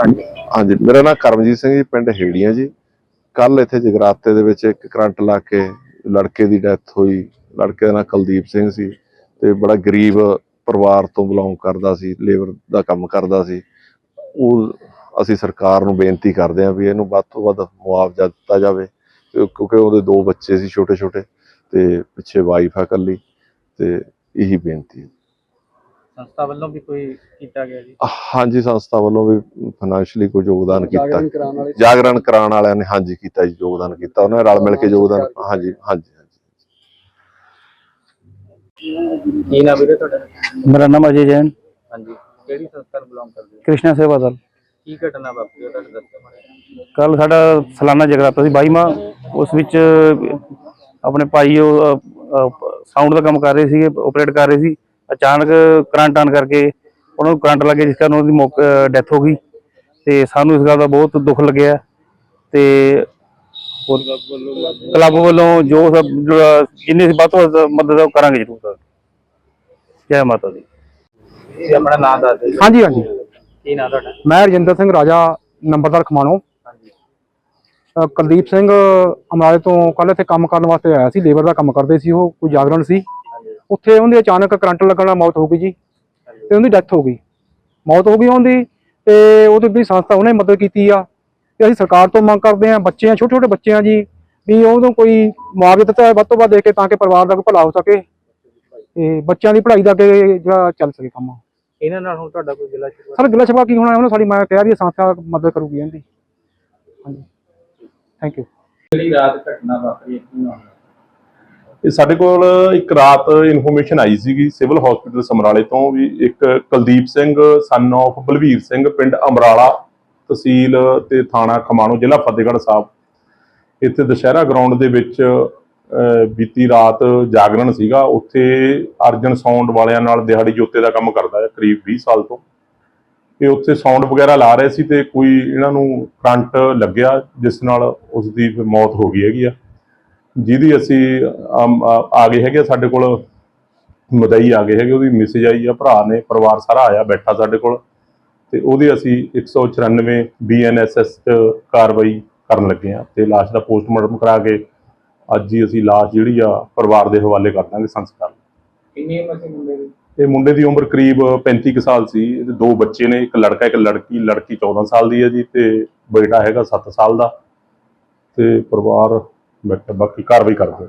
ਹਾਂਜੀ। ਮੇਰਾ ਨਾਮ ਕਰਮਜੀਤ ਸਿੰਘ ਜੀ, ਪਿੰਡ ਹੇੜੀਆਂ ਜੀ। ਕੱਲ ਇੱਥੇ ਜਗਰਾਤੇ ਦੇ ਵਿੱਚ ਇੱਕ ਕਰੰਟ ਲਾ ਕੇ ਲੜਕੇ ਦੀ ਡੈਥ ਹੋਈ। ਲੜਕੇ ਦਾ ਨਾਮ ਕੁਲਦੀਪ ਸਿੰਘ ਸੀ ਤੇ ਬੜਾ ਗਰੀਬ ਪਰਿਵਾਰ ਤੋਂ ਬਿਲੋਂਗ ਕਰਦਾ ਸੀ, ਲੇਬਰ ਦਾ ਕੰਮ ਕਰਦਾ ਸੀ। ਉਹ, ਅਸੀਂ ਸਰਕਾਰ ਨੂੰ ਬੇਨਤੀ ਕਰਦੇ ਹਾਂ ਵੀ ਇਹਨੂੰ ਵੱਧ ਤੋਂ ਵੱਧ ਮੁਆਵਜ਼ਾ ਦਿੱਤਾ ਜਾਵੇ ਕਿਉਂ- ਕਿਉਂਕਿ ਉਹਦੇ ਦੋ ਬੱਚੇ ਸੀ ਛੋਟੇ ਛੋਟੇ ਤੇ ਪਿੱਛੇ ਵਾਈਫ ਆ ਇਕੱਲੀ ਤੇ ਇਹੀ ਬੇਨਤੀ ਹੈ। ਸੰਸਥਾ ਵੱਲੋਂ ਵੀ ਕੋਈ ਕੀਤਾ ਗਿਆ ਜੀ? ਹਾਂਜੀ ਸੰਸਥਾ ਵੱਲੋਂ ਵੀ ਫਾਈਨੈਂਸ਼ਲੀ ਕੋਈ ਯੋਗਦਾਨ ਕੀਤਾ। ਜਾਗਰਣ ਕਰਾਉਣ ਵਾਲੇ ਜਾਗਰਣ ਕਰਾਉਣ ਵਾਲਿਆਂ ਨੇ ਹਾਂਜੀ ਕੀਤਾ ਜੀ ਯੋਗਦਾਨ ਕੀਤਾ। ਉਹਨਾਂ ਨੇ ਰਲ ਮਿਲ ਕੇ ਯੋਗਦਾਨ ਹਾਂਜੀ ਹਾਂਜੀ ਹਾਂਜੀ ਕੀ ਨਾਮ ਵੀਰੇ ਤੁਹਾਡਾ? ਮੇਰਾ ਨਾਮ ਅਜੇ ਜੈਨ। ਹਾਂਜੀ। ਕਿਹੜੀ ਸੰਸਥਾ ਨੂੰ ਬਿਲੋਂਗ ਕਰਦੇ ਹੋ? ਕ੍ਰਿਸ਼ਨਾ ਸੇਵਾ ਦਲ। ਕੀ ਘਟਨਾ ਵਾਪਰੀ ਉਹ ਤੁਹਾਡੇ ਦੱਸੋ ਮਾੜਾ ਕੱਲ ਸਾਡਾ ਸਾਲਾਨਾ ਜਗਰਾਤਾ ਸੀ 22ਵਾਂ ਉਸ ਵਿੱਚ ਆਪਣੇ ਭਾਈ ਉਹ ਸਾਊਂਡ ਦਾ ਕੰਮ ਕਰ ਰਹੇ ਸੀਗੇ ਆਪਰੇਟ ਕਰ ਰਹੇ ਸੀ। ਅਚਾਨਕ ਕਰੰਟ ਆਨ ਕਰਕੇ ਉਹਨਾਂ ਨੂੰ ਕਰੰਟ ਲੱਗੇ ਜਿਸ ਕਾਰਨ ਉਹਨਾਂ ਦੀ ਡੈਥ ਹੋ ਗਈ ਤੇ ਸਾਨੂੰ ਇਸ ਗੱਲ ਦਾ ਬਹੁਤ ਦੁੱਖ ਲੱਗਿਆ ਤੇ ਹੋਰ ਕਲੱਬ ਵੱਲੋਂ ਜੋ ਸਭ ਜਿੰਨੀ ਵੱਧ ਤੋਂ ਵੱਧ ਮਦਦ ਕਰਾਂਗੇ ਜ਼ਰੂਰ। ਸਰ ਜੈ ਮਾਤਾ ਦੀ। ਜੀ ਆਪਣਾ ਨਾਮ ਦੱਸ ਦਿਓ। ਹਾਂਜੀ ਹਾਂਜੀ। ਕੀ ਨਾਮ ਤੁਹਾਡਾ? ਮੈਂ ਰਜਿੰਦਰ ਸਿੰਘ ਰਾਜਾ ਨੰਬਰਦਾਰ ਖਮਾਣੋ। ਹਾਂਜੀ। ਕੁਲਦੀਪ ਸਿੰਘ ਅਮਰਾਲੇ ਤੋਂ ਕੱਲ ਇੱਥੇ ਕੰਮ ਕਰਨ ਵਾਸਤੇ ਆਇਆ ਸੀ ਲੇਬਰ ਦਾ ਕੰਮ ਕਰਦੇ ਸੀ ਉਹ ਕੋਈ ਜਾਗਰਣ ਸੀ। ਉੱਥੇ ਉਹਦੇ ਅਚਾਨਕ ਕਰੰਟ ਲੱਗਣ ਨਾਲ ਮੌਤ ਹੋ ਗਈ ਜੀ। ਤੇ ਉਹਦੀ ਡੈਥ ਹੋ ਗਈ। ਮੌਤ ਹੋ ਗਈ ਉਹਦੀ ਤੇ ਉਹਦੀ ਵੀ ਸੰਸਥਾ ਉਹਨੇ ਮਦਦ ਕੀਤੀ ਆ। ਤੇ ਅਸੀਂ ਸਰਕਾਰ ਤੋਂ ਮੰਗ ਕਰਦੇ ਆ ਬੱਚੇ ਆ ਛੋਟੇ ਛੋਟੇ ਬੱਚੇ ਆ ਜੀ ਵੀ ਉਹਨੂੰ ਕੋਈ ਮੁਆਵਜ਼ਾ ਦਿੱਤਾ ਜਾਵੇ ਵੱਧ ਤੋਂ ਵੱਧ ਦੇ ਕੇ ਤਾਂ ਕਿ ਪਰਿਵਾਰ ਦਾ ਕੋਈ ਭਲਾ ਹੋ ਸਕੇ। ਤੇ ਬੱਚਿਆਂ ਦੀ ਪੜ੍ਹਾਈ ਦਾ ਅੱਗੇ ਜਿਹੜਾ ਚੱਲ ਸਕੇ ਕੰਮ। ਇਹਨਾਂ ਨਾਲ ਹੁਣ ਤੁਹਾਡਾ ਕੋਈ ਗਿਲਾ ਸ਼ਿਕਵਾ? ਸਰ ਗਿਲਾ ਸ਼ਿਕਵਾ ਕੀ ਹੋਣਾ? ਉਹਨੇ ਸਾਡੀ ਮੈਂ ਕਹਿ ਰਹੀ ਸੰਸਥਾ ਮਦਦ ਕਰੂਗੀ ਇਹਦੀ ਹਾਂਜੀ। ਥੈਂਕ ਯੂ ਜਿਹੜੀ ਰਾਤ ਘਟਨਾ ਵਾਪਰੀ ਕੀ ਨਾਮ ਇਹ ਸਾਡੇ ਕੋਲ ਇੱਕ ਰਾਤ ਇਨਫੋਰਮੇਸ਼ਨ ਆਈ ਸੀਗੀ ਸਿਵਲ ਹਸਪੀਟਲ ਸਮਰਾਲੇ ਤੋਂ ਵੀ ਇੱਕ ਕੁਲਦੀਪ ਸਿੰਘ ਸਨ of ਬਲਵੀਰ ਸਿੰਘ, ਪਿੰਡ ਅਮਰਾਲਾ ਤਹਿਸੀਲ ਤੇ ਥਾਣਾ ਖਮਾਣੋ, ਜ਼ਿਲ੍ਹਾ ਫਤਿਹਗੜ੍ਹ ਸਾਹਿਬ। ਇੱਥੇ ਦੁਸ਼ਹਿਰਾ ਗਰਾਊਂਡ ਦੇ ਵਿੱਚ ਬੀਤੀ ਰਾਤ ਜਾਗਰਣ ਸੀਗਾ। ਉੱਥੇ ਅਰਜਨ ਸਾਊਂਡ ਵਾਲਿਆਂ ਨਾਲ ਦਿਹਾੜੀ ਜੋਤੇ ਦਾ ਕੰਮ ਕਰਦਾ ਹੈ, ਕਰੀਬ 20 ਸਾਲ ਤੋਂ। ਇਹ ਉੱਥੇ ਸਾਊਂਡ ਵਗੈਰਾ ਲਾ ਰਹੇ ਸੀ ਤੇ ਕੋਈ ਇਹਨਾਂ ਨੂੰ ਕਰੰਟ ਲੱਗਿਆ, ਜਿਸ ਨਾਲ ਉਸ ਦੀ ਮੌਤ ਹੋ ਗਈ ਹੈਗੀ ਆ। ਜਿਹਦੀ ਅਸੀਂ ਆ ਗਏ ਹੈਗੇ ਸਾਡੇ ਕੋਲ ਮਦਈ ਆ ਗਏ ਹੈਗੇ ਉਹਦੀ ਮੈਸੇਜ ਆਈ ਆ ਭਰਾ ਨੇ ਪਰਿਵਾਰ ਸਾਰਾ ਆਇਆ ਬੈਠਾ ਸਾਡੇ ਕੋਲ ਤੇ ਉਹਦੀ ਅਸੀਂ 194 ਬੀਐਨਐਸਐਸ ਚ ਕਾਰਵਾਈ ਕਰਨ ਲੱਗੇ ਆ ਤੇ ਲਾਸ਼ ਦਾ ਪੋਸਟਮਾਰਟਮ ਕਰਾ ਕੇ ਅੱਜ ਹੀ ਅਸੀਂ ਲਾਸ਼ ਜਿਹੜੀ ਆ ਪਰਿਵਾਰ ਦੇ ਹਵਾਲੇ ਕਰ ਦਾਂਗੇ ਸੰਸਕਾਰ ਕਿੰਨੀ ਉਮਰ ਸੀ ਮੁੰਡੇ ਦੀ? ਇਹ ਮੁੰਡੇ ਦੀ ਉਮਰ ਕਰੀਬ 35 ਕੁ ਸਾਲ ਸੀ ਇਹਦੇ ਦੋ ਬੱਚੇ ਨੇ ਇੱਕ ਲੜਕਾ ਇੱਕ ਲੜਕੀ ਲੜਕੀ 14 ਸਾਲ ਦੀ ਹੈ ਜੀ ਤੇ ਬੇਟਾ ਹੈਗਾ 7 ਸਾਲ ਦਾ ਤੇ ਪਰਿਵਾਰ ਬੈਠਾ ਬਾਕੀ ਕਾਰਵਾਈ ਕਰਦੇ